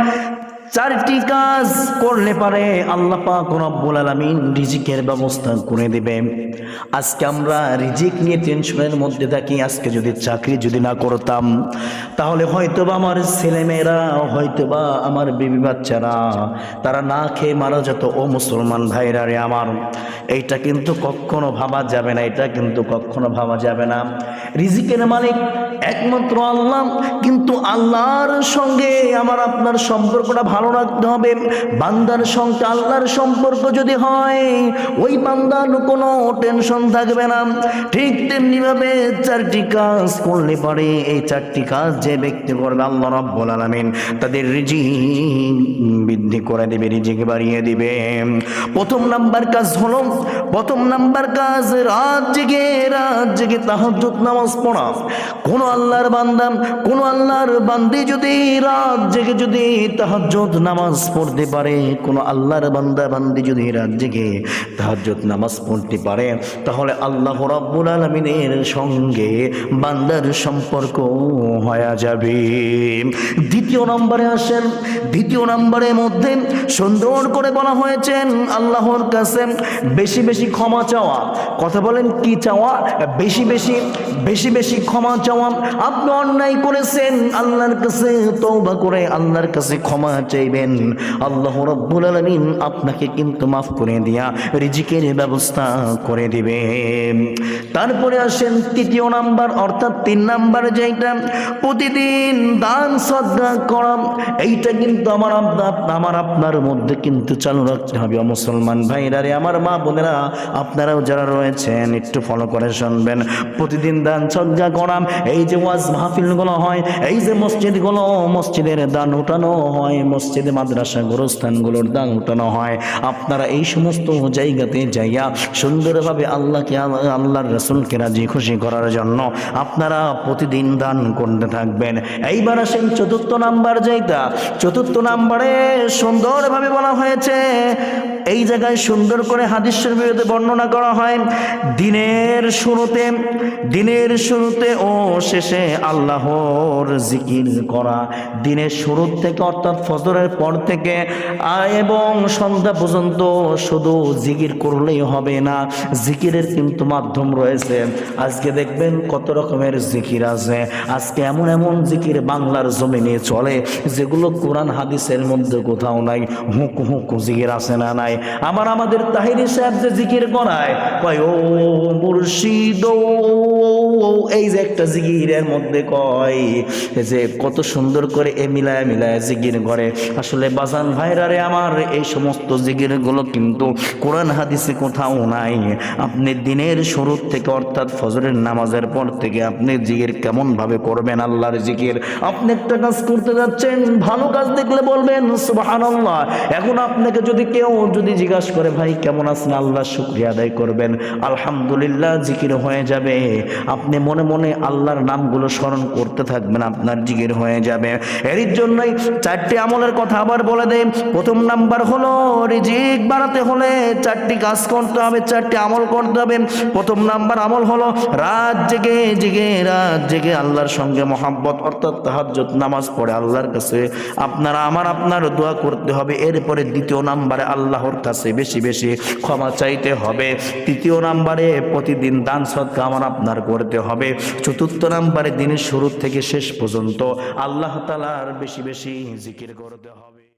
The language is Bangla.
I'm not Bye. চারটি কাজ করলে পারে আল্লাহ পাক রব্বুল আলামিন রিজিকের ব্যবস্থা করে দিবে। আজকে আমরা রিজিক নিয়ে টেনশনের মধ্যে থাকি, আজকে যদি চাকরি যদি না করতাম, তাহলে হয়তোবা আমার ছেলেমেয়েরা, হয়তোবা আমার বিবি বাচ্চারা, তারা না খেয়ে মারা যেত। ও মুসলমান ভাইরা রে আমার, এইটা কিন্তু কখনো ভাবা যাবে না, এটা কিন্তু কখনো ভাবা যাবে না। রিজিকের মালিক একমাত্র আল্লাহ, কিন্তু আল্লাহর সঙ্গে আমার আপনার সম্পর্কটা ভালো রাখতে হবে। বান্দার সঙ্গে আল্লাহর সম্পর্ক যদি হয়, ওই বান্দার কোনো টেনশন থাকবে না। ঠিক তেমনি ভাবে চারটি কাজ করলে পরে এই চারটি কাজ যে ব্যক্তি করবে আল্লাহ রব্বুল আলামিন তাদের রিজিক বৃদ্ধি করে দেবে, রিজিক বাড়িয়ে দিবে। প্রথম নাম্বার কাজ হলো, প্রথম নাম্বার কাজ রাত জেগে রাত জেগে তাহাজ্জুদ নামাজ পড়া। কোন আল্লাহর বান্দা, কোন আল্লাহর বান্দি যদি রাত জেগে যদি তাহাজ্জুদ নামাজ পড়তে পারে, কোন আল্লাহর বান্দা বান্দি যদি রাত জেগে তাহাজ্জুদ নামাজ পড়তে পারে, তাহলে আল্লাহ রাব্বুল আলামিনের সঙ্গে বান্দার সম্পর্ক হয়ে যাবে। দ্বিতীয় নম্বরে আসেন, দ্বিতীয় নম্বরের মধ্যে সুন্দর করে বলা হয়েছেন আল্লাহর কাছে বেশি বেশি ক্ষমা চাওয়া। কথা বলেন, কি চাওয়া? বেশি বেশি বেশি বেশি ক্ষমা চাওয়া। আপনি অন্যায় করেছেন, আল্লাহর কাছে তওবা করে আল্লাহর কাছে ক্ষমা চাইবেন। আল্লাহ রব্বুল আলামিন আপনাকে কিন্তু মাফ করে দিয়া রিজিকের ব্যবস্থা করে দিবে তারপরে আসেন তৃতীয় নাম্বার, অর্থাৎ তিন নাম্বার যেটা প্রতিদিন দান শ্রদ্ধা করা, এইটা কিন্তু আমার আপনার আমার আপনার মধ্যে কিন্তু চালু রাখতে হবে। মুসলমান ভাইরা রে, আমার মা বোনেরা, আপনারাও যারা রয়েছেন, একটু ফলো করে শুনবেন। প্রতিদিন দান শ্রদ্ধা করাম এই যে ওয়াজ মাহফিলগুলো হয়, এই যে মসজিদগুলো, মসজিদের দান উঠানো হয় মসজিদে, মাদ্রাসা গোরস্থানগুলোর দান উঠানো হয়। আপনারা এই সমস্ত জায়গাতে যাইয়া সুন্দরভাবে আল্লাহকে, আল্লাহর রসুলকে রাজি খুশি করার জন্য আপনারা প্রতিদিন দান করতে থাকবেন। এইবার আসেন চতুর্থ নাম্বার যেটা চতুর্থ নাম্বারে সুন্দরভাবে বলা হয়েছে, এই জায়গায় সুন্দর করে হাদিসের বিরুদ্ধে বর্ণনা করা হয়। দিনের শুরুতে দিনের শুরুতে ও শেষে আল্লাহর জিকির করা। দিনের শুরু থেকে অর্থাৎ ফজরের পর থেকে এবং সন্ধ্যা পর্যন্ত শুধু জিকির করলেই হবে না। জিকিরের কিন্তু মাধ্যম রয়েছে। আজকে দেখবেন কত রকমের জিকির আছে। আজকে এমন এমন জিকির বাংলার জমিনে চলে, যেগুলো কোরআন হাদিসের মধ্যে কোথাও নাই, হুক হুক জিকির আছে না নাই। আমার আমাদের তাহিরি সাহেব যে জিকির করায়, কয়, ও মুর্শিদ এই যে একটা জিকিরের মধ্যে কয় যে কত সুন্দর করে এ মিলায় মিলায় জিকির করে। আসলে বাজান ভাইরারে আমার এই সমস্ত জিকিরগুলো কিন্তু কোরআন হাদিসে কোথাও নাই। আপনি দিনের শুরু থেকে অর্থাৎ ফজরের নামাজের পর থেকে আপনি জিকির কেমন ভাবে করবেন? আল্লাহর জিকির। আপনি একটা কাজ করতে যাচ্ছেন, ভালো কাজ দেখলে বলবেন, সুবহানাল্লাহ। এখন আপনাকে যদি কেউ যদি জিজ্ঞাসা করে, ভাই, কেমন আছেন? আল্লাহ শুক্রিয়া আদায় করবেন। আলহামদুলিল্লাহ, জিকির হয়ে যাবে। আপনি মনে মনে আল্লাহর নামগুলো স্মরণ করতে থাকবেন, আপনার জিকির হয়ে যাবে। এর জন্যই চারটি আমলের কথা আবার বলে দেয় প্রথম নাম্বার হলো, রিজিক বাড়াতে হলে চারটি কাজ করতে হবে, চারটি আমল করতে হবে। প্রথম নাম্বার আমল হলো, রাত জেগে জেগে, রাত জেগে আল্লাহর সঙ্গে মহাব্বত, অর্থাৎ তাহাজ্জুদ, নামাজ পড়ে আল্লাহর কাছে। আপনারা, আমার, আপনার দোয়া করতে হবে। এরপরে দ্বিতীয় নাম্বারে আল্লাহর কাছে বেশি বেশি ক্ষমা চাইতে হবে। তৃতীয় নাম্বারে প্রতিদিন দান সৎকা আমার আপনার করতে হবে। চতুর্থ নাম্বারে দিনের শুরু থেকে শেষ পর্যন্ত আল্লাহ তালার বেশি বেশি জিকির করতে হবে